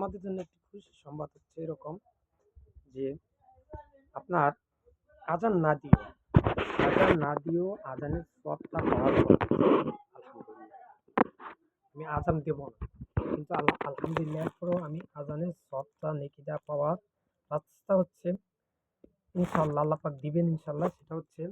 আমাদের জন্য একটি খুশির সংবাদ হচ্ছে এরকম যে আপনার আজান না দিয়েও আজান না দিয়েও আজানের সবটা পর। আমি আজান দেব না। কিন্তু আলহামদুলিল্লাহ পরেও আমি আজানের সবটা নেকিটা পাওয়ার রাস্তা হচ্ছে ইনশাল্লাহ আল্লাহ পাক দিবেন ইনশাল্লাহ সেটা হচ্ছে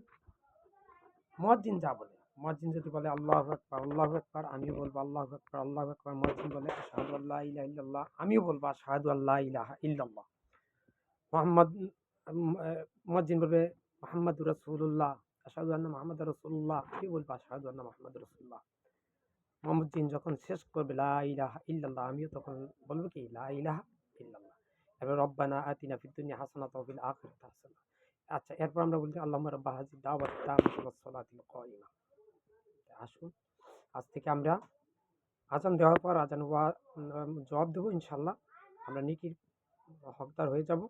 মুয়াজ্জিন যা বলে। মুয়াজ্জিন যদি বলে আল্লাহ আকবার, আল্লাহু আকবার, আমিও বলব আল্লাহু আকবার আল্লাহু আকবার মুয়াজ্জিন বলে আশহাদু আল্লা ইলাহা ইল্লাল্লাহ, আমিও বলব আশহাদু আল্লা ইলাহা ইল্লাল্লাহ। মুহাম্মদ মুয়াজ্জিন বলবে মুহাম্মাদুর রাসূলুল্লাহ, আশহাদু আন্না মুহাম্মাদুর রাসূলুল্লাহ, আমিও বলব আশহাদু আন্না মুহাম্মাদুর রাসূলুল্লাহ। মুয়াজ্জিন যখন শেষ করবে লা ইলাহা ইল্লাল্লাহ, আমিও তখন বলব কি লা ইলাহা ইল্লাল্লাহ। এবার রব্বানা আতিনা ফিদ দুনিয়া হাসানাতাও ফিল আখিরাতি হাসানাহ আচ্ছা এরপর আমরা বলছি আল্লাহুম্মা রাব্বা হাযিহি দাওয়াত ওয়াস সালাতিল কায়িমা আসুন। আজ থেকে আমরা আজান দেওয়ার পর আজান জবাব দেবো ইনশাল্লাহ আমরা নিকির হকদার হয়ে যাব।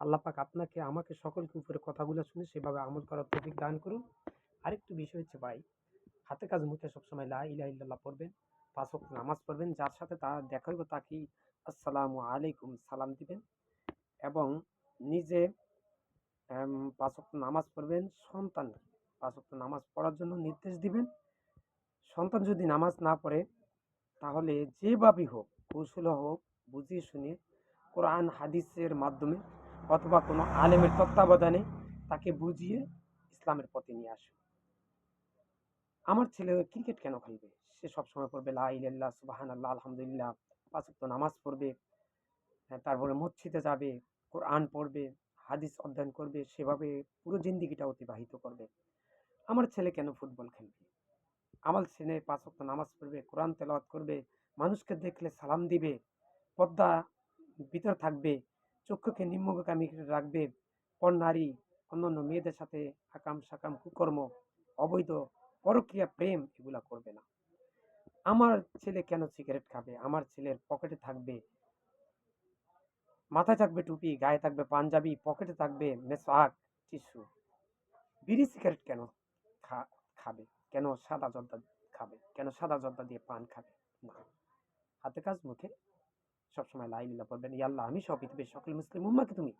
আল্লাহ পাক আপনাকে, আমাকে সকলকে উপরে কথাগুলো শুনে সেভাবে আমল করার তৌফিক দান করুন। আরেকটু বিষয় হচ্ছে ভাই, হাতে কাজ মুখে সবসময় লা ইলাহা ইল্লাল্লাহ পড়বেন, পাঁচ নামাজ পড়বেন, যার সাথে তা দেখা হইব তাকে আসসালামু আলাইকুম সালাম দিবেন এবং নিজে পাঁচ নামাজ পড়বেন সন্তান পাঁচ নামাজ পড়ার জন্য নির্দেশ দিবেন। সন্তান যদি নামাজ না পড়ে তাহলে যেভাবেই হোক কৌশল হোক বুঝিয়ে শুনে কোরআন হাদিসের মাধ্যমে অথবা কোনো আলেমের তত্ত্বাবধানে তাকে বুঝিয়ে ইসলামের পথে নিয়ে আসে আমার ছেলে ক্রিকেট কেন খেলবে? সে সবসময় পড়বে লা ইলাল্লাহ সুবাহান আল্লাহ আলহামদুলিল্লাহ পাঁচক্ত নামাজ পড়বে হ্যাঁ, তারপরে মসজিদে যাবে কোরআন পড়বে হাদিস অধ্যয়ন করবে সেভাবে পুরো জিন্দিগিটা অতিবাহিত করবে। আমার ছেলে কেন ফুটবল খেলবে? আমার ছেলে পাঁচ ওয়াক্ত নামাজ পড়বে, কোরআন তেলাওয়াত করবে, মানুষকে দেখলে সালাম দিবে, পর্দা ভিতর থাকবে, চক্ষুকে নিম্নগামী রাখবে, পর নারী, অন্যান্য মেয়েদের সাথে আকাম সাকাম, কুকর্ম, অবৈধ পরক্রিয়া, প্রেম এগুলা করবে না। আমার ছেলে কেন সিগারেট খাবে? আমার ছেলের পকেটে থাকবে, মাথায় থাকবে টুপি, গায়ে থাকবে পাঞ্জাবি পকেটে থাকবে মেসাক টিস্যু বিড়ি সিগারেট কেন খাবে? কেন সাদা জর্দা খাবে? কেন সাদা জর্দা দিয়ে পান খাবে? না। হাতে কাজ মুখে। সবসময় লাই লীলা পড়বেন। ইয়াল্লাহ আমি সব পৃথিবীর সকল মুসলিম উম্মাকে তুমি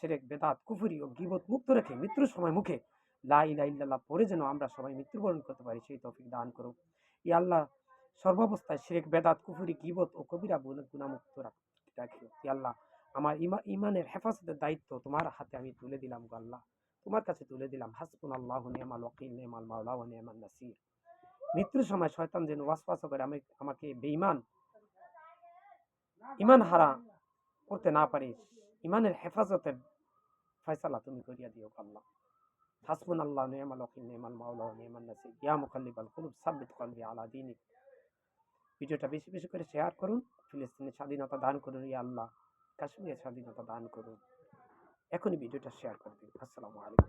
সেরেক, বেদাত, কুফুরি ও গিবত মুক্ত রেখে মৃত্যুর সময় মুখে লাই ইলা ইল্লাল্লাহ পড়ে যেন আমরা সবাই মৃত্যুবরণ করতে পারি, সেই তৌফিক দান করুক। ইয়াল্লাহ সর্বাবস্থায় শিরেক বেদাত, কুফুরি, গিবত ও কবিরা বলে গুণামুক্ত রাখিও। ই আল্লাহ, আমার ইমা, ইমানের হেফাজতের দায়িত্ব তোমার হাতে আমি তুলে দিলাম গো আল্লাহ। তোমার কাছে তুলে দিলাম। হাসপুন আল্লাহ নিয়ামাল ওয়াকিল, নিয়ামাল মাওলা ও নিয়ামাল নাসির। মৃত্যুর সময় শয়তান যেন ওয়াসওয়াস করে আমি, আমাকে বেঈমান ইমান হারা করতে না পারি ইমানের হেফাজতের ফয়সালা তুমি করিয়া দিও আল্লাহ। হাসবুন আল্লাহ নিয়ামাল ওয়াকিল, নিয়ামাল মাওলা ও নিয়ামাল নাসির। ইয়া মুকাল্লিবাল কুলুব, সাব্বিত কলবি আলা দীনিক। ভিডিওটা বেশি বেশি করে শেয়ার করুন। ফিলিস্তিনের স্বাধীনতা দান করুন ইয়া আল্লাহ। কাশ্মীরের স্বাধীনতা দান করুন। এখনই ভিডিওটা শেয়ার করে দিন। আসসালামু আলাইকুম।